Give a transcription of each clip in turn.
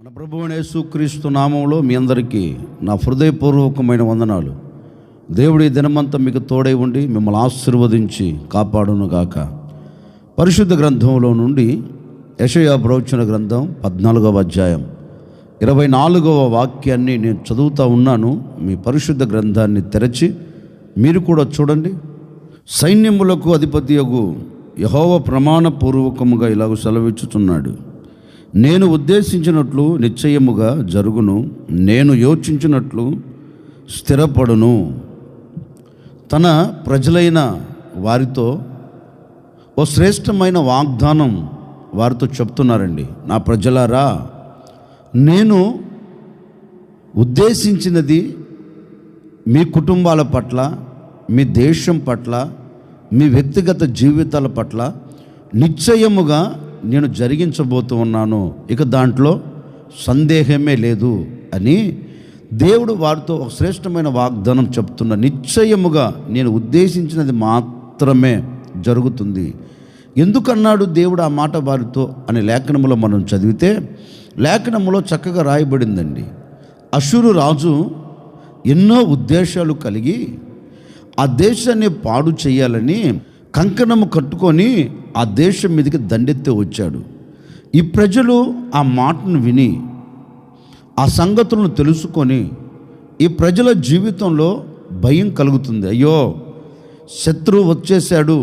మన ప్రభువుని యేసుక్రీస్తు నామంలో మీ అందరికీ నా హృదయపూర్వకమైన వందనాలు. దేవుడి దినమంతా మీకు తోడై ఉండి మిమ్మల్ని ఆశీర్వదించి కాపాడునుగాక పరిశుద్ధ గ్రంథంలో నుండి యషయా ప్రవచన గ్రంథం పద్నాలుగవ అధ్యాయం ఇరవై నాలుగవ వాక్యాన్ని నేను చదువుతూ ఉన్నాను. మీ పరిశుద్ధ గ్రంథాన్ని తెరచి మీరు కూడా చూడండి. సైన్యములకు అధిపతియగు యహోవ ప్రమాణపూర్వకముగా ఇలాగ సెలవిచ్చుచున్నాడు. నేను ఉద్దేశించినట్లు నిశ్చయముగా జరుగును నేను యోచించినట్లు స్థిరపడును. తన ప్రజలైన వారితో ఓ శ్రేష్టమైన వాగ్దానం వారితో చెప్తున్నారండి. నా ప్రజలారా నేను ఉద్దేశించినది మీ కుటుంబాల పట్ల మీ దేశం పట్ల మీ వ్యక్తిగత జీవితాల పట్ల నిశ్చయముగా నేను జరిగించబోతూ ఉన్నాను ఇక దాంట్లో సందేహమే లేదు అని దేవుడు వారితో ఒక శ్రేష్టమైన వాగ్దానం చెప్తున్న నిశ్చయముగా నేను ఉద్దేశించినది మాత్రమే జరుగుతుంది. ఎందుకన్నాడు దేవుడు ఆ మాట వారితో అనే లేఖనములో మనం చదివితే లేఖనములో చక్కగా రాయబడిందండి. అశురు రాజు ఎన్నో ఉద్దేశాలు కలిగి ఆ దేశాన్ని పాడు చేయాలని కంకణము కట్టుకొని ఆ దేశం మీదకి దండెత్తి వచ్చాడు. ఈ ప్రజలు ఆ మాటను విని ఆ సంగతులను తెలుసుకొని ఈ ప్రజల జీవితంలో భయం కలుగుతుంది. అయ్యో శత్రువు వచ్చేసాడు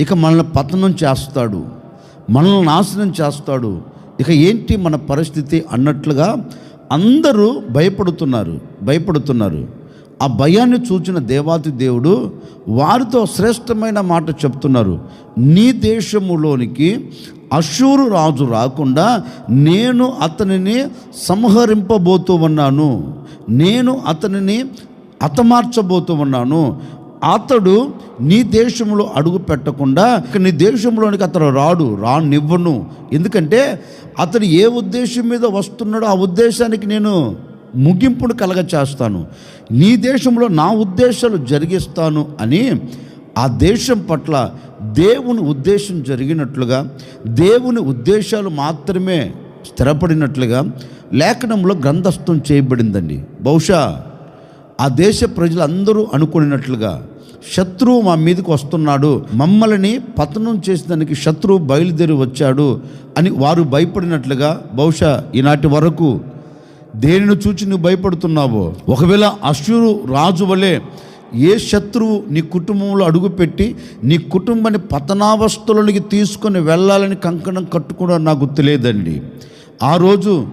ఇక మనల్ని పతనం చేస్తాడు మనల్ని నాశనం చేస్తాడు ఇక ఏంటి మన పరిస్థితి అన్నట్లుగా అందరూ భయపడుతున్నారు భయపడుతున్నారు. ఆ భయాన్ని చూచిన దేవాతి దేవుడు వారితో శ్రేష్టమైన మాట చెప్తున్నారు. నీ దేశములోనికి అశూరు రాజు రాకుండా నేను అతనిని సంహరింపబోతూ ఉన్నాను నేను అతనిని హతమార్చబోతూ ఉన్నాను అతడు నీ దేశంలో అడుగు పెట్టకుండా నీ దేశంలోనికి అతను రాడు రానివ్వను. ఎందుకంటే అతడు ఏ ఉద్దేశం మీద వస్తున్నాడో ఆ ఉద్దేశానికి నేను ముగింపును కలగ చేస్తాను నీ దేశంలో నా ఉద్దేశాలు జరిగిస్తాను అని ఆ దేశం పట్ల దేవుని ఉద్దేశం జరిగినట్లుగా దేవుని ఉద్దేశాలు మాత్రమే స్థిరపడినట్లుగా లేఖనంలో గ్రంథస్థం చేయబడిందండి. బహుశా ఆ దేశ ప్రజలందరూ అనుకున్నట్లుగా శత్రువు మా మీదకి వస్తున్నాడు మమ్మల్ని పతనం చేసేదానికి శత్రువు బయలుదేరి వచ్చాడు అని వారు భయపడినట్లుగా బహుశా ఈనాటి వరకు దేనిని చూచి నువ్వు భయపడుతున్నావో? ఒకవేళ అశ్వరు రాజు వలె ఏ శత్రువు నీ కుటుంబంలో అడుగుపెట్టి నీ కుటుంబాన్ని పతనావస్థలోనికి తీసుకొని వెళ్ళాలని కంకణం కట్టుకోవడం నాకు తెలియదండి. ఆ రోజు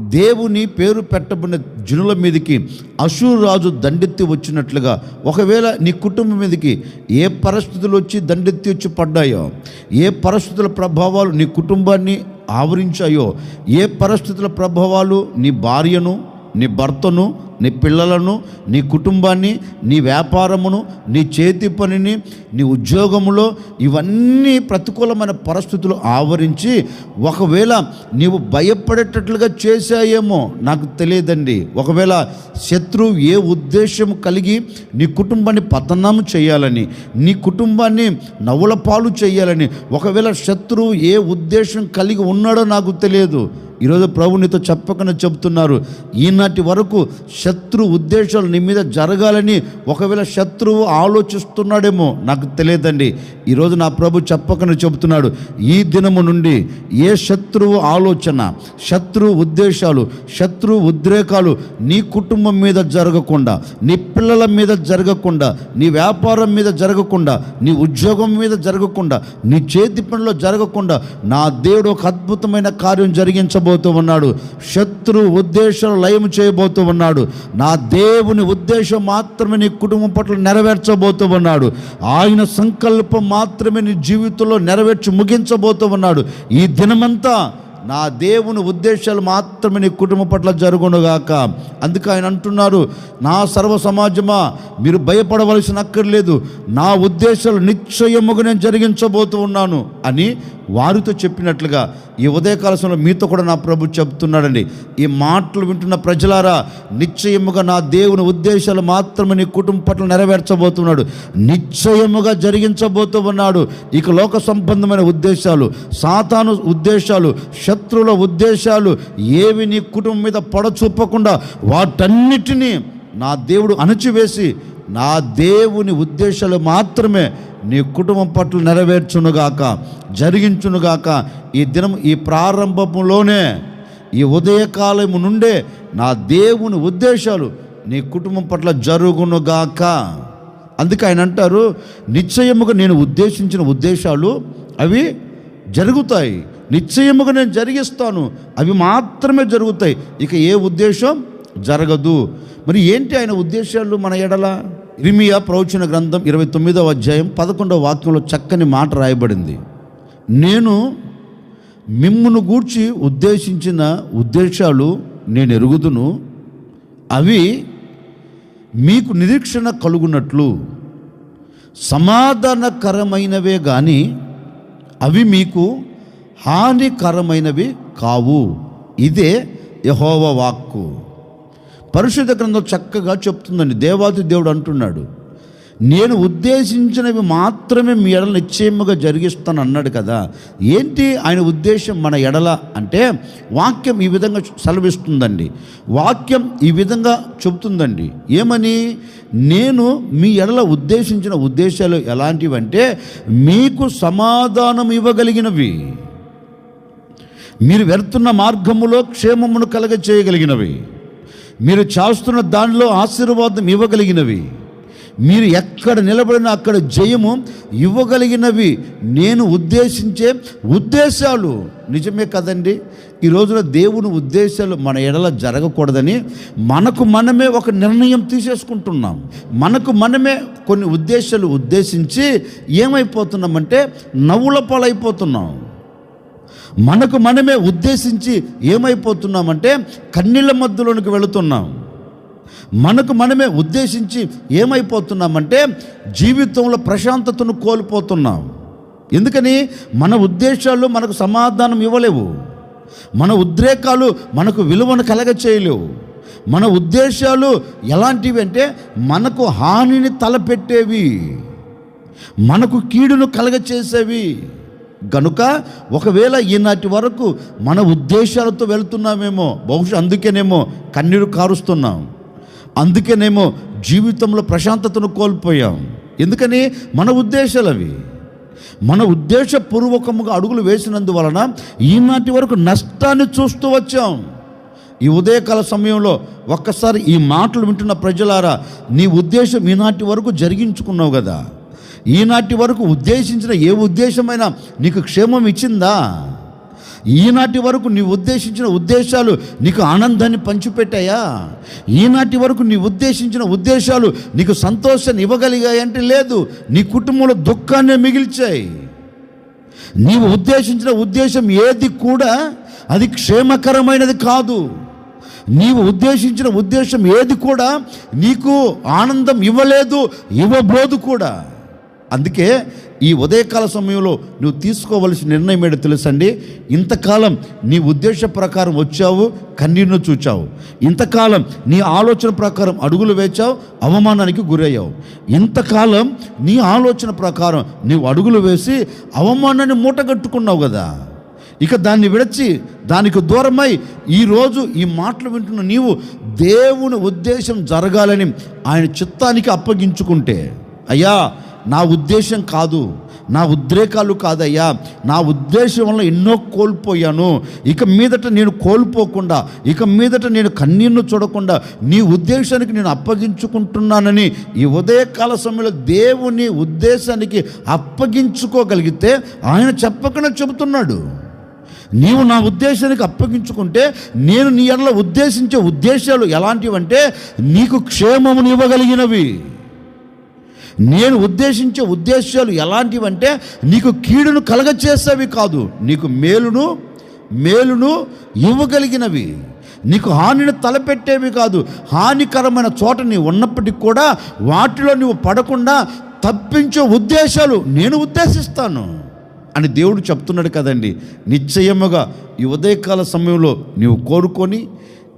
దేవుని పేరు పెట్టబడిన జనుల మీదకి అశూరు రాజు దండెత్తి వచ్చినట్లుగా ఒకవేళ నీ కుటుంబం మీదకి ఏ పరిస్థితులు వచ్చి దండెత్తి వచ్చి పడ్డాయో? ఏ పరిస్థితుల ప్రభావాలు నీ కుటుంబాన్ని ఆవరించాయో? ఏ పరిస్థితుల ప్రభావాలు? నీ భార్యను నీ భర్తను నీ పిల్లలను నీ కుటుంబాన్ని నీ వ్యాపారమును నీ చేతి పనిని నీ ఉద్యోగములో ఇవన్నీ ప్రతికూలమైన పరిస్థితులు ఆవరించి ఒకవేళ నీవు భయపడేటట్లుగా చేశాయేమో నాకు తెలియదండి. ఒకవేళ శత్రువు ఏ ఉద్దేశం కలిగి నీ కుటుంబాన్ని పతనం చేయాలని నీ కుటుంబాన్ని నవ్వుల పాలు చేయాలని ఒకవేళ శత్రువు ఏ ఉద్దేశం కలిగి ఉన్నాడో నాకు తెలియదు. ఈరోజు ప్రభు నీతో చెప్పకనే చెప్తున్నారు ఈనాటి వరకు శత్రు ఉద్దేశాలు నీ మీద జరగాలని ఒకవేళ శత్రువు ఆలోచిస్తున్నాడేమో నాకు తెలియదండి. ఈరోజు నా ప్రభు చెప్పకనే చెబుతున్నాడు ఈ దినము నుండి ఏ శత్రువు ఆలోచన శత్రు ఉద్దేశాలు శత్రు ఉద్రేకాలు నీ కుటుంబం మీద జరగకుండా నీ పిల్లల మీద జరగకుండా నీ వ్యాపారం మీద జరగకుండా నీ ఉద్యోగం మీద జరగకుండా నీ చేతి పనిలో జరగకుండా నా దేవుడు ఒక అద్భుతమైన కార్యం జరిగించబోతూ ఉన్నాడు. శత్రు ఉద్దేశాలు లయం చేయబోతూ ఉన్నాడు. నా దేవుని ఉద్దేశం మాత్రమే నీ కుటుంబం పట్ల నెరవేర్చబోతూ ఉన్నాడు ఆయన సంకల్పం మాత్రమే నీ జీవితంలో నెరవేర్చి ముగించబోతూ ఉన్నాడు ఈ దినమంతా నా దేవుని ఉద్దేశాలు మాత్రమే నీ కుటుంబం పట్ల జరుగునుగాక. అందుకే ఆయన అంటున్నారు నా సర్వ సమాజమా మీరు భయపడవలసిన అక్కర్లేదు. నా ఉద్దేశాలు నిశ్చయముగా నేను జరిగించబోతూ ఉన్నాను అని వారితో చెప్పినట్లుగా ఈ ఉదయకాల సమయంలో మీతో కూడా నా ప్రభు చెప్తున్నాడండి. ఈ మాటలు వింటున్న ప్రజలారా నిశ్చయముగా నా దేవుని ఉద్దేశాలు మాత్రమే నీ కుటుంబం పట్ల నెరవేర్చబోతున్నాడు. నిశ్చయముగా జరిగించబోతూ ఉన్నాడు ఇక లోక సంబంధమైన ఉద్దేశాలు సాతాను ఉద్దేశాలు శత్రువుల ఉద్దేశాలు ఏవి నీ కుటుంబం మీద పడచూపకుండా వాటన్నిటినీ నా దేవుడు అణచివేసి నా దేవుని ఉద్దేశాలు మాత్రమే నీ కుటుంబం పట్ల నెరవేర్చునుగాక జరిగించునుగాక ఈ దినం ఈ ప్రారంభంలోనే ఈ ఉదయకాలము నుండే నా దేవుని ఉద్దేశాలు నీ కుటుంబం పట్ల జరుగునుగాక. అందుకే ఆయన అంటారు నిశ్చయముగా నేను ఉద్దేశించిన ఉద్దేశాలు అవి జరుగుతాయి. నిశ్చయముగా నేను జరిగిస్తాను. అవి మాత్రమే జరుగుతాయి. ఇక ఏ ఉద్దేశం జరగదు. మరి ఏంటి ఆయన ఉద్దేశాలు మన ఎడల? ఇరిమియా ప్రవచన గ్రంథం ఇరవై తొమ్మిదవ అధ్యాయం పదకొండవ వాక్యంలో చక్కని మాట రాయబడింది. నేను మిమ్మును గూర్చి ఉద్దేశించిన ఉద్దేశాలు నేను ఎరుగుదును. అవి మీకు నిరీక్షణ కలుగునట్లు. సమాధానకరమైనవే కానీ అవి మీకు హానికరమైనవి కావు. ఇదే యహోవ వాక్కు. పరిశుద్ధ గ్రంథం చక్కగా చెప్తుందండి. దేవాది దేవుడు అంటున్నాడు నేను ఉద్దేశించినవి మాత్రమే మీ ఎడల నిశ్చయముగా జరిగిస్తాను అన్నాడు కదా. ఏంటి ఆయన ఉద్దేశం మన ఎడల? అంటే వాక్యం ఈ విధంగా సెలవిస్తుందండి. వాక్యం ఈ విధంగా చెబుతుందండి. ఏమని? నేను మీ ఎడల ఉద్దేశించిన ఉద్దేశాలు ఎలాంటివంటే మీకు సమాధానం ఇవ్వగలిగినవి. మీరు వెళ్తున్న మార్గములో క్షేమమును కలగ చేయగలిగినవి మీరు చేస్తున్న దానిలో ఆశీర్వాదం ఇవ్వగలిగినవి. మీరు ఎక్కడ నిలబడిన అక్కడ జయము ఇవ్వగలిగినవి. నేను ఉద్దేశించే ఉద్దేశాలు నిజమే కదండి. ఈ రోజున దేవుని ఉద్దేశాలు మన ఎడల జరగకూడదని మనకు మనమే ఒక నిర్ణయం తీసేసుకుంటున్నాం. మనకు మనమే కొన్ని ఉద్దేశాలు ఉద్దేశించి ఏమైపోతున్నామంటే నవ్వుల పాలైపోతున్నాం. మనకు మనమే ఉద్దేశించి ఏమైపోతున్నామంటే కన్నీళ్ళ మధ్యలోనికి వెళుతున్నాం. మనకు మనమే ఉద్దేశించి ఏమైపోతున్నామంటే జీవితంలో ప్రశాంతతను కోల్పోతున్నాం. ఎందుకని? మన ఉద్దేశాలు మనకు సమాధానం ఇవ్వలేవు. మన ఉద్రేకాలు మనకు విలువను కలగ చేయలేవు మన ఉద్దేశాలు ఎలాంటివి అంటే మనకు హానిని తలపెట్టేవి. మనకు కీడును కలగచేసేవి. గనుక ఒకవేళ ఈనాటి వరకు మన ఉద్దేశాలతో వెళ్తున్నామేమో బహుశా అందుకేనేమో కన్నీరు కారుస్తున్నాం. అందుకేనేమో జీవితంలో ప్రశాంతతను కోల్పోయాం. ఎందుకని? మన ఉద్దేశాలు అవి మన ఉద్దేశపూర్వకముగా అడుగులు వేసినందువలన ఈనాటి వరకు నష్టాన్ని చూస్తూ వచ్చాం. ఈ ఉదయకాల సమయంలో ఒక్కసారి ఈ మాటలు వింటున్న ప్రజలారా నీ ఉద్దేశం ఈనాటి వరకు జరిగించుకున్నావు కదా. ఈనాటి వరకు ఉద్దేశించిన ఏ ఉద్దేశమైనా నీకు క్షేమం ఇచ్చిందా? ఈనాటి వరకు నీ ఉద్దేశించిన ఉద్దేశాలు నీకు ఆనందాన్ని పంచిపెట్టాయా? ఈనాటి వరకు నీ ఉద్దేశించిన ఉద్దేశాలు నీకు సంతోషాన్ని ఇవ్వగలిగాయంటే లేదు నీ కుటుంబంలో దుఃఖాన్నే మిగిల్చాయి. నీవు ఉద్దేశించిన ఉద్దేశం ఏది కూడా అది క్షేమకరమైనది కాదు. నీవు ఉద్దేశించిన ఉద్దేశం ఏది కూడా నీకు ఆనందం ఇవ్వలేదు ఇవ్వబోదు కూడా. అందుకే ఈ ఉదయకాల సమయంలో నువ్వు తీసుకోవలసిన నిర్ణయం ఏంటో తెలుసండి? ఇంతకాలం నీ ఉద్దేశ ప్రకారం వచ్చావు కన్నీరును చూచావు. ఇంతకాలం నీ ఆలోచన ప్రకారం అడుగులు వేచావు అవమానానికి గురయ్యావు. ఇంతకాలం నీ ఆలోచన ప్రకారం నీవు అడుగులు వేసి అవమానాన్ని మూటగట్టుకున్నావు కదా. ఇక దాన్ని విడచి దానికి దూరమై ఈరోజు ఈ మాటలు వింటున్న నీవు దేవుని ఉద్దేశం జరగాలని ఆయన చిత్తానికి అప్పగించుకుంటే అయ్యా నా ఉద్దేశం కాదు. నా ఉద్రేకాలు కాదయ్యా. నా ఉద్దేశం వల్ల ఎన్నో కోల్పోయాను. ఇక మీదట నేను కోల్పోకుండా ఇక మీదట నేను కన్నీరును చూడకుండా నీ ఉద్దేశానికి నేను అప్పగించుకుంటున్నానని ఈ ఉదయకాల సమయంలో దేవుని ఉద్దేశానికి అప్పగించుకోగలిగితే ఆయన చెప్పకుండా చెబుతున్నాడు. నీవు నా ఉద్దేశానికి అప్పగించుకుంటే నేను నీ ఎడల ఉద్దేశించే ఉద్దేశాలు ఎలాంటివంటే నీకు క్షేమమును ఇవ్వగలిగినవి నేను ఉద్దేశించే ఉద్దేశాలు ఎలాంటివంటే నీకు కీడును కలగచేసేవి కాదు నీకు మేలును మేలును ఇవ్వగలిగినవి. నీకు హానిని తలపెట్టేవి కాదు హానికరమైన చోట నీ ఉన్నప్పటికీ కూడా వాటిలో నువ్వు పడకుండా తప్పించే ఉద్దేశాలు నేను ఉద్దేశిస్తాను అని దేవుడు చెప్తున్నాడు కదండి. నిశ్చయముగా ఈ ఉదయకాల సమయంలో నీవు కోరుకొని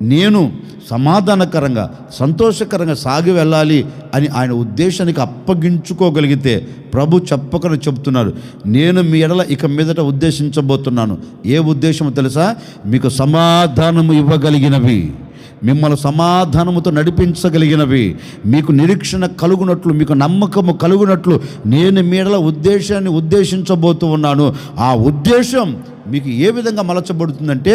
నేను సమాధానకరంగా సంతోషకరంగా సాగి వెళ్ళాలి అని ఆయన ఉద్దేశానికి అప్పగించుకోగలిగితే ప్రభు చెప్పకని చెప్తున్నారు నేను మీ ఎడల ఇక మీదట ఉద్దేశించబోతున్నాను. ఏ ఉద్దేశమో తెలుసా? మీకు సమాధానము ఇవ్వగలిగినవి. మిమ్మల్ని సమాధానముతో నడిపించగలిగినవి. మీకు నిరీక్షణ కలుగునట్లు మీకు నమ్మకము కలుగునట్లు నేను మీడల ఉద్దేశాన్ని ఉద్దేశించబోతూ ఉన్నాను. ఆ ఉద్దేశం మీకు ఏ విధంగా మలచబడుతుందంటే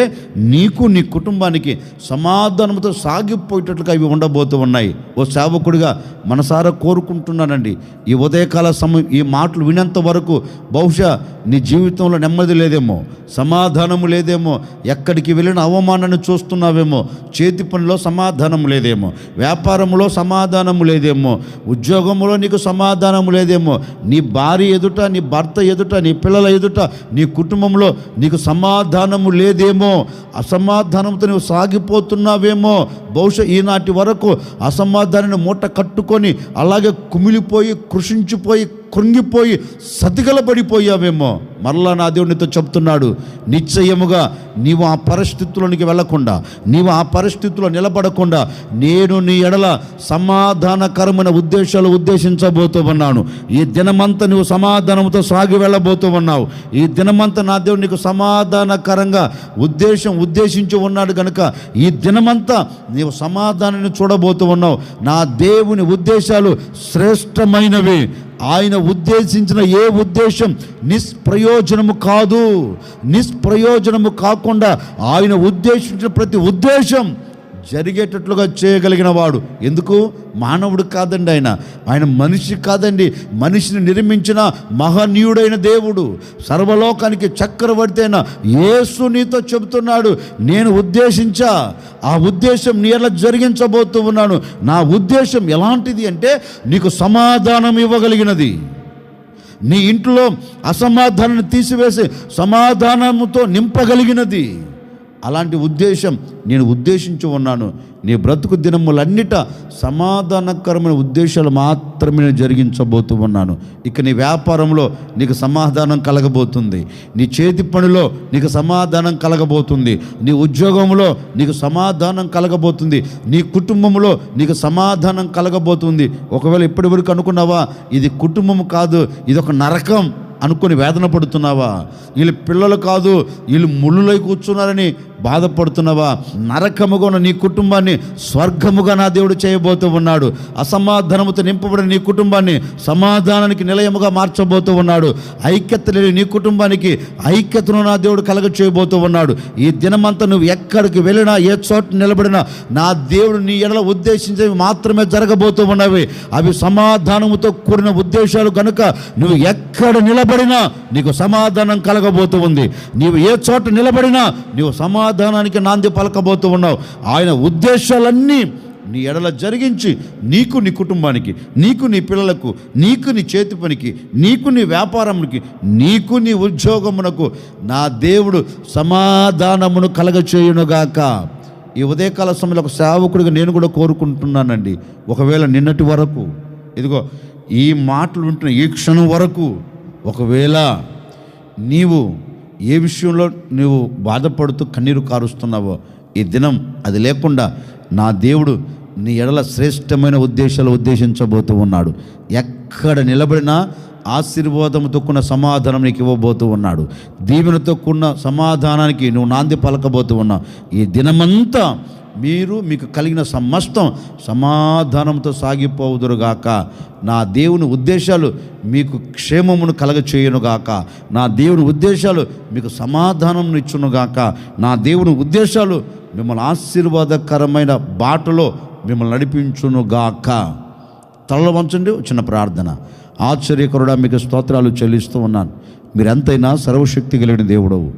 నీకు నీ కుటుంబానికి సమాధానంతో సాగిపోయేటట్లుగా ఇవి ఉండబోతూ ఉన్నాయి. ఓ సేవకుడిగా మనసారా కోరుకుంటున్నానండి. ఈ ఉదయకాల సమయం ఈ మాటలు వినేంత వరకు బహుశా నీ జీవితంలో నెమ్మది లేదేమో సమాధానము లేదేమో ఎక్కడికి వెళ్ళిన అవమానాన్ని చూస్తున్నావేమో చేతి పనిలో సమాధానం లేదేమో వ్యాపారంలో సమాధానము లేదేమో ఉద్యోగంలో నీకు సమాధానం లేదేమో నీ భార్య ఎదుట నీ భర్త ఎదుట నీ పిల్లల ఎదుట నీ కుటుంబంలో నీకు సమాధానము లేదేమో అసమాధానంతో నువ్వు సాగిపోతున్నావేమో బహుశా ఈనాటి వరకు అసమాధానాన్ని మూట కట్టుకొని అలాగే కుమిలిపోయి కృషించిపోయి కృంగిపోయి సతికలబడిపోయావేమో మరలా నా దేవునితో చెప్తున్నాడు నిశ్చయముగా నీవు ఆ పరిస్థితుల్లోనికి వెళ్ళకుండా నీవు ఆ పరిస్థితుల్లో నిలబడకుండా నేను నీ ఎడల సమాధానకరమైన ఉద్దేశాలు ఉద్దేశించబోతూ ఉన్నాను ఈ దినమంతా నువ్వు సమాధానంతో సాగి వెళ్ళబోతూ ఉన్నావు ఈ దినమంతా నా దేవుడు నీకు సమాధానకరంగా ఉద్దేశం ఉద్దేశించి ఉన్నాడు కనుక ఈ దినమంతా నీవు సమాధానాన్ని చూడబోతూ ఉన్నావు నా దేవుని ఉద్దేశాలు శ్రేష్టమైనవి. ఆయన ఉద్దేశించిన ఏ ఉద్దేశం? నిష్ప్రయోజనము కాదు. నిష్ప్రయోజనము కాకుండా ఆయన ఉద్దేశించిన ప్రతి ఉద్దేశం జరిగేటట్లుగా చేయగలిగిన వాడు. ఎందుకు? మానవుడు కాదండి ఆయన. ఆయన మనిషి కాదండి. మనిషిని నిర్మించిన మహనీయుడైన దేవుడు. సర్వలోకానికి చక్రవర్తి అయిన యేసు నీతో చెబుతున్నాడు నేను ఉద్దేశించా ఆ ఉద్దేశం నీ ఎలా జరిగించబోతూ ఉన్నాను. నా ఉద్దేశం ఎలాంటిది అంటే నీకు సమాధానం ఇవ్వగలిగినది. నీ ఇంట్లో అసమాధానాన్ని తీసివేసి సమాధానముతో నింపగలిగినది. అలాంటి ఉద్దేశం నేను ఉద్దేశించి ఉన్నాను. నీ బ్రతుకు దినములన్నిట సమాధానకరమైన ఉద్దేశాలు మాత్రమే నేను జరిగించబోతూ ఉన్నాను. ఇక నీ వ్యాపారంలో నీకు సమాధానం కలగబోతుంది. నీ చేతి పనిలో నీకు సమాధానం కలగబోతుంది. నీ ఉద్యోగంలో నీకు సమాధానం కలగబోతుంది. నీ కుటుంబంలో నీకు సమాధానం కలగబోతుంది. ఒకవేళ ఇప్పటి వరకు అనుకున్నావా ఇది కుటుంబం కాదు ఇది ఒక నరకం అనుకొని వేదన పడుతున్నావా? వీళ్ళు పిల్లలు కాదు వీళ్ళు ముళ్ళులై కూర్చున్నారని బాధపడుతున్నావా? నరకముగా ఉన్న నీ కుటుంబాన్ని స్వర్గముగా నా దేవుడు చేయబోతూ ఉన్నాడు. అసమాధానముతో నింపబడిన నీ కుటుంబాన్ని సమాధానానికి నిలయముగా మార్చబోతూ ఉన్నాడు. ఐక్యత లేని నీ కుటుంబానికి ఐక్యతను నా దేవుడు కలగ చేయబోతూ ఉన్నాడు. ఈ దినమంతా నువ్వు ఎక్కడికి వెళ్ళినా ఏ చోట నిలబడినా నా దేవుడు నీ ఎడల ఉద్దేశించేవి మాత్రమే జరగబోతూ ఉన్నవి. అవి సమాధానముతో కూడిన ఉద్దేశాలు కనుక నువ్వు ఎక్కడ నిలబడినా నీకు సమాధానం కలగబోతూ ఉంది. నీవు ఏ చోట నిలబడినా నీవు సమాధానానికి నాంది పలకబోతూ ఉన్నావు. ఆయన ఉద్దేశాలన్నీ నీ ఎడల జరిగించి నీకు నీ కుటుంబానికి నీకు నీ పిల్లలకు నీకు నీ చేతి పనికి నీకు నీ వ్యాపారమునికి నీకు నీ ఉద్యోగమునకు నా దేవుడు సమాధానమును కలగచేయునుగాక. ఈ ఉదయకాల సమయంలో ఒక సేవకుడిగా నేను కూడా కోరుకుంటున్నానండి. ఒకవేళ నిన్నటి వరకు ఇదిగో ఈ మాటలు వింటున్న ఈ క్షణం వరకు ఒకవేళ నీవు ఏ విషయంలో నువ్వు బాధపడుతూ కన్నీరు కారుస్తున్నావో ఈ దినం అది లేకుండా నా దేవుడు నీ ఎడల శ్రేష్టమైన ఉద్దేశాలు ఉద్దేశించబోతూ ఉన్నాడు. ఎక్కడ నిలబడినా ఆశీర్వాదంతో కూడిన సమాధానం నీకు ఇవ్వబోతూ ఉన్నాడు. దీవెనతో కూడిన సమాధానానికి నువ్వు నాంది పలకబోతూ ఉన్నావు. ఈ దినమంతా మీరు మీకు కలిగిన సమస్తం సమాధానంతో సాగిపోవుదురుగాక నా దేవుని ఉద్దేశాలు మీకు క్షేమమును కలగచేయునుగాక. నా దేవుని ఉద్దేశాలు మీకు సమాధానం ఇచ్చునుగాక. నా దేవుని ఉద్దేశాలు మిమ్మల్ని ఆశీర్వాదకరమైన బాటలో మిమ్మల్ని నడిపించునుగాక. తలలో వంచండి చిన్న ప్రార్థన. ఆశ్చర్యకరుడా మీకు స్తోత్రాలు చెల్లిస్తూ ఉన్నాను. మీరు ఎంతైనా సర్వశక్తి కలిగిన దేవుడవు.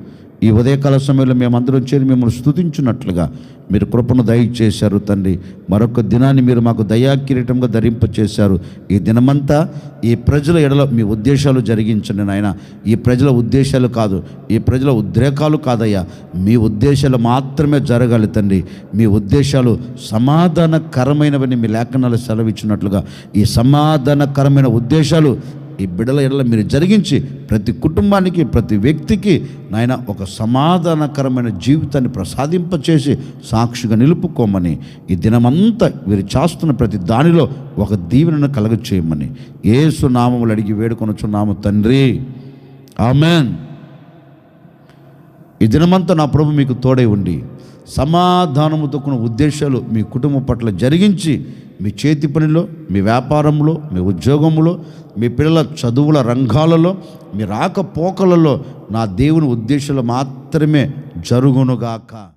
ఈ ఉదయకాల సమయంలో మేమందరం చేరి మిమ్మల్ని స్థుతించినట్లుగా మీరు కృపను దయచేశారు తండ్రి. మరొక దినాన్ని మీరు మాకు దయా కిరీటంగా ధరింపచేశారు. ఈ దినమంతా ఈ ప్రజల ఎడల మీ ఉద్దేశాలు జరిగించండి నాయన. ఈ ప్రజల ఉద్దేశాలు కాదు ఈ ప్రజల ఉద్రేకాలు కాదయ్యా. మీ ఉద్దేశాలు మాత్రమే జరగాలి తండ్రి. మీ ఉద్దేశాలు సమాధానకరమైనవని మీ లేఖనాలు సెలవిచ్చినట్లుగా ఈ సమాధానకరమైన ఉద్దేశాలు ఈ బిడ్డల ఎడల మీరు జరిగించి ప్రతి కుటుంబానికి ప్రతి వ్యక్తికి నాయన ఒక సమాధానకరమైన జీవితాన్ని ప్రసాదింపచేసి సాక్షిగా నిలుపుకోమని ఈ దినమంతా వీరు చేస్తున్న ప్రతి దానిలో ఒక దీవెనను కలగ చేయమని ఏసు నామములు అడిగి వేడుకొనొచ్చున్నాము తండ్రి. ఆమెన్. ఈ దినమంతా నా ప్రభు మీకు తోడై ఉండి సమాధానముతో కూడిన ఉద్దేశాలు మీ కుటుంబం పట్ల జరిగించి మీ చేతి పనిలో మీ వ్యాపారంలో మీ ఉద్యోగంలో మీ పిల్లల చదువుల రంగాలలో మీ రాకపోకలలో నా దేవుని ఉద్దేశాలు మాత్రమే జరుగునుగాక.